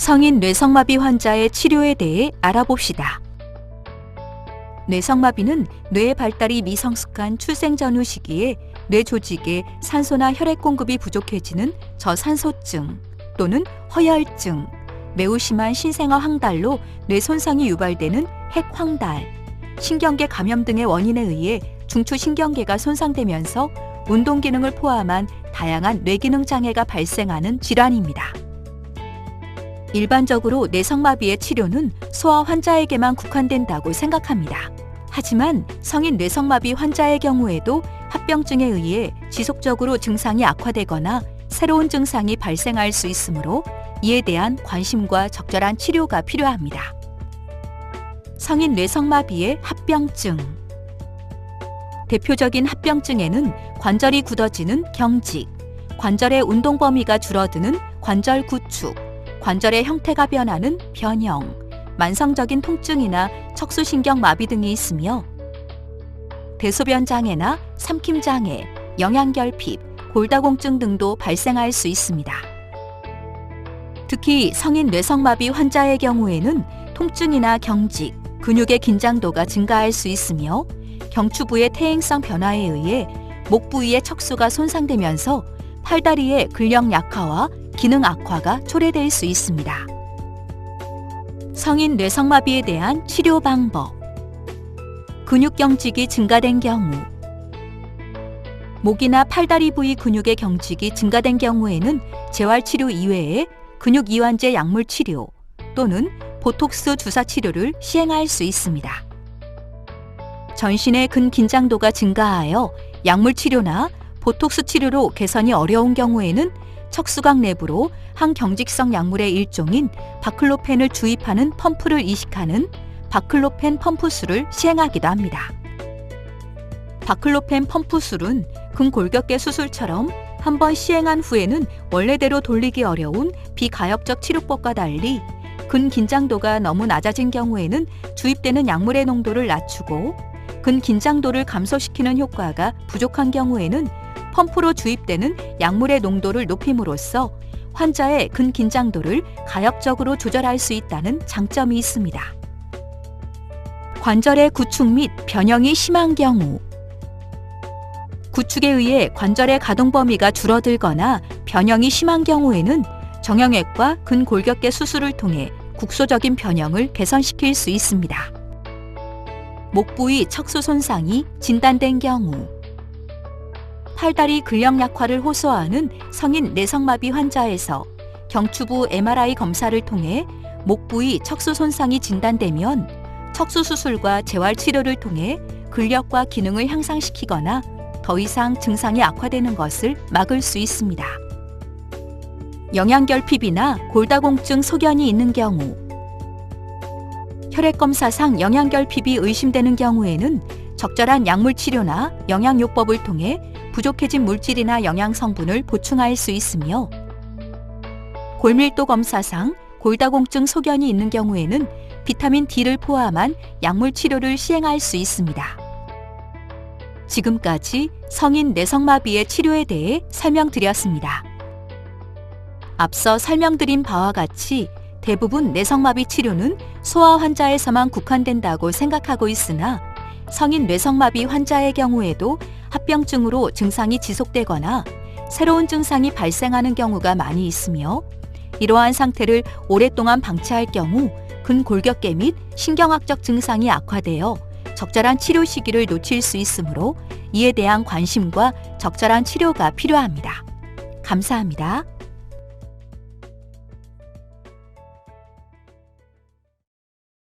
성인 뇌성마비 환자의 치료에 대해 알아봅시다. 뇌성마비는 뇌의 발달이 미성숙한 출생 전후 시기에 뇌 조직에 산소나 혈액 공급이 부족해지는 저산소증 또는 허혈증, 매우 심한 신생아 황달로 뇌 손상이 유발되는 핵황달, 신경계 감염 등의 원인에 의해 중추 신경계가 손상되면서 운동 기능을 포함한 다양한 뇌기능 장애가 발생하는 질환입니다. 일반적으로 뇌성마비의 치료는 소아 환자에게만 국한된다고 생각합니다. 하지만 성인 뇌성마비 환자의 경우에도 합병증에 의해 지속적으로 증상이 악화되거나 새로운 증상이 발생할 수 있으므로 이에 대한 관심과 적절한 치료가 필요합니다. 성인 뇌성마비의 합병증 대표적인 합병증에는 관절이 굳어지는 경직, 관절의 운동 범위가 줄어드는 관절 구축, 관절의 형태가 변하는 변형, 만성적인 통증이나 척수신경 마비 등이 있으며 대소변 장애나 삼킴 장애, 영양 결핍, 골다공증 등도 발생할 수 있습니다. 특히 성인 뇌성마비 환자의 경우에는 통증이나 경직, 근육의 긴장도가 증가할 수 있으며 경추부의 퇴행성 변화에 의해 목 부위의 척수가 손상되면서 팔다리의 근력 약화와 기능 악화가 초래될 수 있습니다. 성인 뇌성마비에 대한 치료 방법 근육 경직이 증가된 경우 목이나 팔다리 부위 근육의 경직이 증가된 경우에는 재활치료 이외에 근육 이완제 약물 치료 또는 보톡스 주사 치료를 시행할 수 있습니다. 전신의 근 긴장도가 증가하여 약물 치료나 보톡스 치료로 개선이 어려운 경우에는 척수각 내부로 항경직성 약물의 일종인 바클로펜을 주입하는 펌프를 이식하는 바클로펜 펌프술을 시행하기도 합니다. 바클로펜 펌프술은 근골격계 수술처럼 한 번 시행한 후에는 원래대로 돌리기 어려운 비가역적 치료법과 달리 근긴장도가 너무 낮아진 경우에는 주입되는 약물의 농도를 낮추고 근긴장도를 감소시키는 효과가 부족한 경우에는 펌프로 주입되는 약물의 농도를 높임으로써 환자의 근긴장도를 가역적으로 조절할 수 있다는 장점이 있습니다. 관절의 구축 및 변형이 심한 경우 구축에 의해 관절의 가동 범위가 줄어들거나 변형이 심한 경우에는 정형외과 근골격계 수술을 통해 국소적인 변형을 개선시킬 수 있습니다. 목 부위 척수 손상이 진단된 경우 팔다리 근력 약화를 호소하는 성인 내성마비 환자에서 경추부 MRI 검사를 통해 목 부위 척수 손상이 진단되면 척수 수술과 재활 치료를 통해 근력과 기능을 향상시키거나 더 이상 증상이 악화되는 것을 막을 수 있습니다. 영양결핍이나 골다공증 소견이 있는 경우 혈액 검사상 영양결핍이 의심되는 경우에는 적절한 약물 치료나 영양요법을 통해 부족해진 물질이나 영양 성분을 보충할 수 있으며 골밀도 검사상 골다공증 소견이 있는 경우에는 비타민 D를 포함한 약물 치료를 시행할 수 있습니다. 지금까지 성인 내성마비의 치료에 대해 설명드렸습니다. 앞서 설명드린 바와 같이 대부분 내성마비 치료는 소아 환자에서만 국한된다고 생각하고 있으나 성인 뇌성마비 환자의 경우에도 합병증으로 증상이 지속되거나 새로운 증상이 발생하는 경우가 많이 있으며 이러한 상태를 오랫동안 방치할 경우 근골격계 및 신경학적 증상이 악화되어 적절한 치료 시기를 놓칠 수 있으므로 이에 대한 관심과 적절한 치료가 필요합니다. 감사합니다.